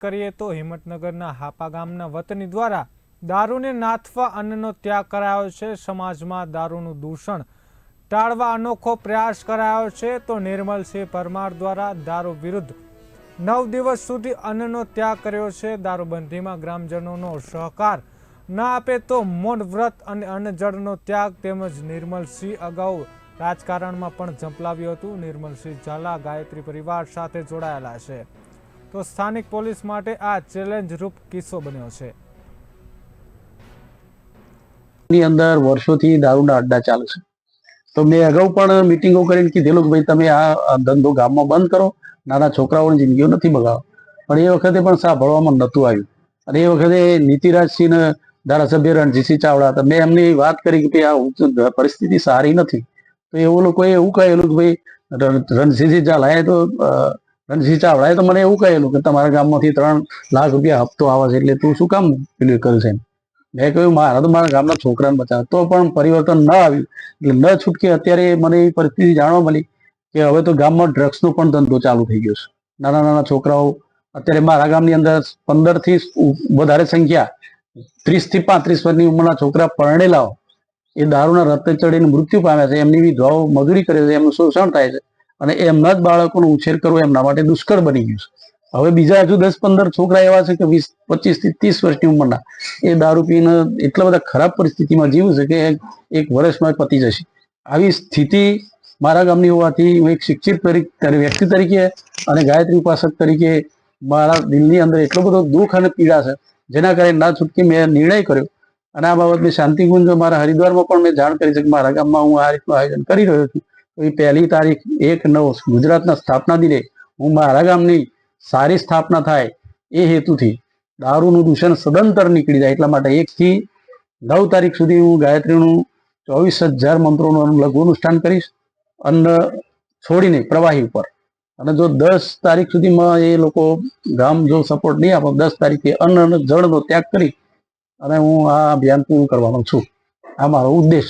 કરીએ તો હિંમતનગરના હાપા ગામના વતની દ્વારા દારૂને નાથવા અન્નનો ત્યાગ કરાયો છે. સમાજમાં દારૂનું દૂષણ ટાળવા અનોખો પ્રયાસ કરાયો છે. તો નિર્મલસિંહ પરમાર દ્વારા દારૂ વિરુદ્ધ નવ દિવસ સુધી અન્નનો ત્યાગ કર્યો છે. દારૂબંધીમાં ગ્રામજનોનો સહકાર ના આપે તો મૌન વ્રત અને અન્નજળનો ત્યાગ તેમજ નિર્મલસિંહ અગાઉ રાજકારણમાં પણ ઝંપલાવ્યું હતું. નિર્મલસિંહ ઝાલા, ગાયત્રી પરિવાર સાથે જોડાયેલા છે. તો સ્થાનિક પોલીસ માટે આ ચેલેન્જ રૂપ કિસ્સો બન્યો છે. ની અંદર વર્ષોથી દારૂના અડ્ડા ચાલે છે. તો મેં અગાઉ પણ મિટિંગો કરીને કીધેલું કે ભાઈ તમે આ ધંધો ગામમાં બંધ કરો, નાના છોકરાઓની જિંદગીઓ નથી બગાડો પણ એ વખતે પણ સાંભળવામાં નહોતું આવ્યું. અને એ વખતે નીતિરાજસિંહ ધારાસભ્ય રણજીતસિંહ ચાવડા હતા. મેં એમની વાત કરી કે ભાઈ આ પરિસ્થિતિ સારી નથી. તો એવું લોકોએ એવું કહેલું કે ભાઈ રણ- રણજીતસિંહ ઝાલાએ તો અ, ચાવડા ચાવડાએ તો મને એવું કહેલું કે તમારા ગામમાંથી ત્રણ લાખ રૂપિયા હપ્તો આવે છે એટલે તું શું કામ પેલું કરશે મેં કહ્યું મારા તો મારા ગામના છોકરાને બચાવ. તો પણ પરિવર્તન ન આવ્યું. એટલે ન છૂટકે અત્યારે મને એવી પરિસ્થિતિ જાણવા મળી કે હવે તો ગામમાં ડ્રગ્સનો પણ ધંધો ચાલુ થઈ ગયો છે. નાના નાના છોકરાઓ અત્યારે મારા ગામની અંદર પંદરથી વધારે સંખ્યા ત્રીસથી પાંત્રીસ વર્ષની ઉંમરના છોકરા પરણેલાઓ એ દારૂના રસ્તે ચડીને મૃત્યુ પામ્યા છે. એમની વિધવાઓ મજૂરી કરે છે. એમનું શોષણ થાય છે. અને એમના જ બાળકોનો ઉછેર કરવો એમના માટે દુષ્કર બની ગયું છે. હવે બીજા હજુ દસ પંદર છોકરા એવા છે કે વીસ પચીસથી ત્રીસ વર્ષની ઉંમરના. એ દારૂ પીને એટલા બધા ખરાબ પરિસ્થિતિમાં જીવું છે કે એક- વર્ષમાં પતી જશે. આવી સ્થિતિ મારા ગામની હોવાથી હું એક શિક્ષિત વ્યક્તિ તરીકે અને ગાયત્રી ઉપાસક તરીકે મારા દિલની અંદર એટલો બધો દુઃખ અને પીડા છે, જેના કારણે ના છૂટકી મેં નિર્ણય કર્યો. અને આ બાબત મેં શાંતિકુંજ મારા હરિદ્વારમાં પણ મેં જાણ કરી છે કે મારા ગામમાં હું આ રીતનું આયોજન કરી રહ્યો છું પહેલી તારીખ એક નવ ગુજરાતના સ્થાપના દિને હું મારા ગામની સારી સ્થાપના થાય એ હેતુથી દારૂનું દૂષણ સદંતર નીકળી જાય એટલા માટે એકથી નવ તારીખ સુધી હું ગાયત્રીનું ચોવીસ હજાર મંત્રોનું લઘુ અનુષ્ઠાન કરીશ અન્ન છોડીને પ્રવાહી ઉપર. અને જો દસ તારીખ સુધીમાં એ લોકો ગામ જો સપોર્ટ નહીં આપો, દસ તારીખે અન્ન અને જળનો ત્યાગ કરી અને હું આ અભિયાન પૂરું કરવાનો છું. આ મારો ઉદ્દેશ